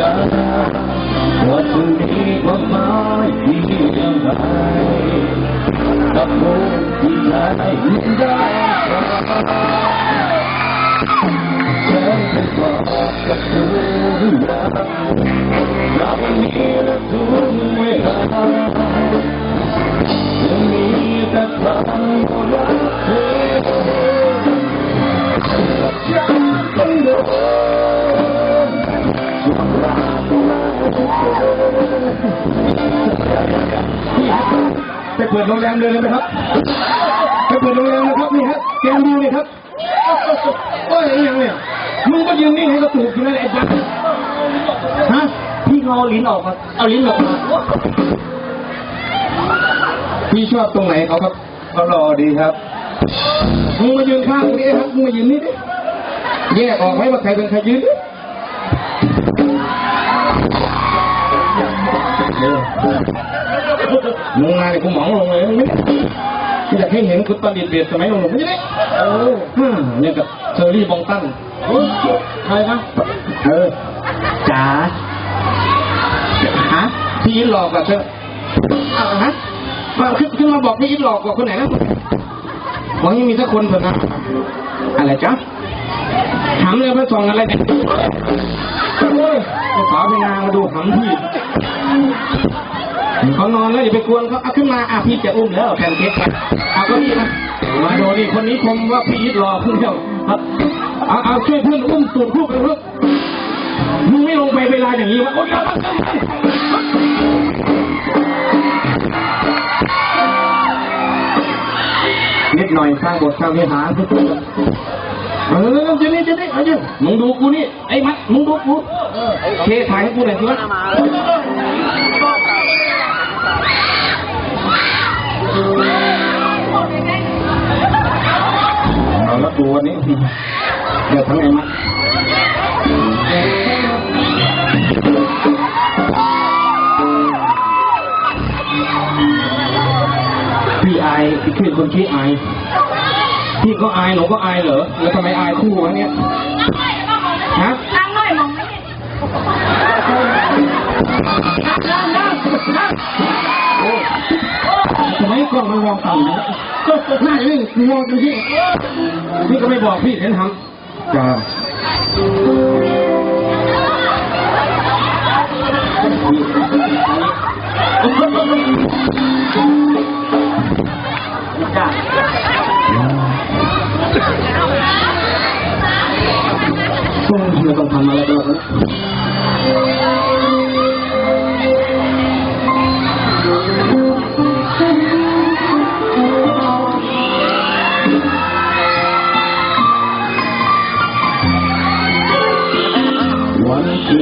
ยาว่าจะมีควา ไปเปิดโรงแรมเลยเลยไหมครับไปเปิดโรงแรมเลยครับนี่ฮะแกมดูนี่ครับโอ้ยไอ้ยังเนี่ยมึงก็ยืนนี่ให้กระตูกอยู่นั่นแหละไอ้บ้าฮะพี่เขาเอาลิ้นออกมาเอาลิ้นออกมาพี่ชอบตรงไหนเขาครับเขารอดีครับมึงมายืนข้างกูดิครับมึงมายืนนี่ดิแยกออกไหมว่าใครเป็นใครยืนดิเร็ว มึงมาเนี่ยกูหมองลงเลยนี่อยากให้เห็นคุณตอนเด็ดสมัยหนุ่มๆไม่ได้โอ้ฮ่าเนี่ยกับเชอรี่บองตันใครนะเออจ๋าฮะพี่อินหลอกกับเธออ้าวฮะมาขึ้นขึ้นมาบอกพี่อินหลอกกับคนไหนนะหวังยังมีสักคนเถอะนะอะไรจ๊ะถามเลยพระสองอะไรเนี่ยโอ้ยสาวเป็นนางมาดูหำพี่ เขานอนแล้วอย่าไปกวนเขาเอาขึ้นมาอะพี่จะอุ้มแล้วแผ่นเค้กมาเอาก็นี่มามาดูนี่คนนี้ชมว่าพี่อินหลอเดียวครับเอาเอาช่วยเพื่อนอุ้มตูดคู่ไปเพื่อนมึงไม่ลงไปเวลาอย่างนี้วะโอ๊ยนิดหน่อยสร้างบทสร้างวิหารเออจะนี่จะนี่เอาอยู่มึงดูกูนี่ไอ้มัดมึงดูกูเคถ่ายให้กูหน่อยสิวะ เอาละกูวันนี้เดี๋ยวทั้งไอ้มัดพี่อายพี่คือคนที่อาย พี่ก็อายหนูก็อายเหรอ แล้วทำไมอายคู่วะเนี่ย ฮะ ทำไมกล้องมันมองต่ำนะหน้าอย่างนี้มองดูที่พี่ก็ไม่บอกพี่เห็นทำจ้าต้องไม่ต้องทำอะไรกันหรอกนะ วัน